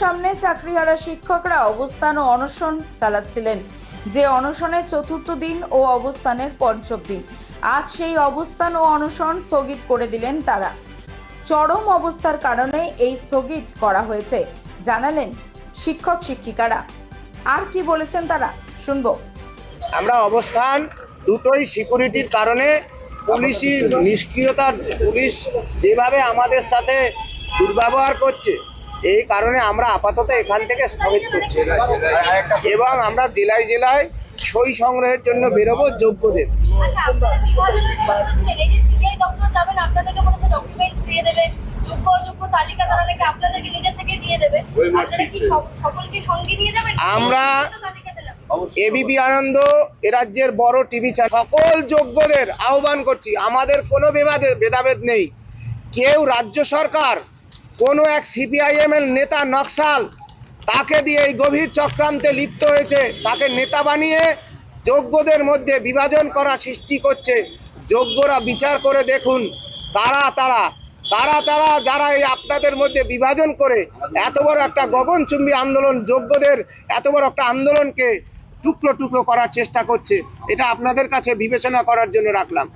সামনে চাকরিহারা শিক্ষকরা অবস্থান ও অনশন চালাচ্ছিলেন। যে অনশনের চতুর্থ দিন ও অবস্থানের পঞ্চম দিন। আজ সেই অবস্থান ও অনশন স্থগিত করে দিলেন তারা। চরম অবস্থার কারণে এই স্থগিত করা হয়েছে, জানালেন শিক্ষক শিক্ষিকারা। আর কি বলেছেন তারা? শুনব। আমরা অবস্থান দুটোই সিকিউরিটির কারণে পুলিশি নিষ্ক্রিয়তার পুলিশ যেভাবে আমাদের সাথে দুর্ব্যবহার করছে এই কারণে আমরা আপাতত এখান থেকে স্থগিত করছি। এবং আমরা জেলায় জেলায় সই সংগ্রহের জন্য বেরোবো যোগ্যদের। আচ্ছা আমরা- এবিপি আনন্দ এ রাজ্যের বড় টিভি চ্যানেল সকল যোগ্যদের আহ্বান করছি আমাদের কোনো ভেদাভেদ নেই। কেউ রাজ্য সরকার কোনো এক সিপিআইএম এর নেতা নকশাল তাকে দিয়ে এই গভীর চক্রান্তে লিপ্ত হয়েছে। তাকে নেতা বানিয়ে যোগ্যদের মধ্যে বিভাজন করা সৃষ্টি করছে। যোগ্যরা বিচার করে দেখুন তারা তারা? তারা তারা যারা এই আপনাদের মধ্যে বিভাজন করে? এত বড় একটা গগনচুম্বী আন্দোলন যোগ্যদের, এত বড় একটা আন্দোলনকে টুকরো টুকরো করার চেষ্টা করছে। এটা আপনাদের কাছে বিবেচনা করার জন্য রাখলাম।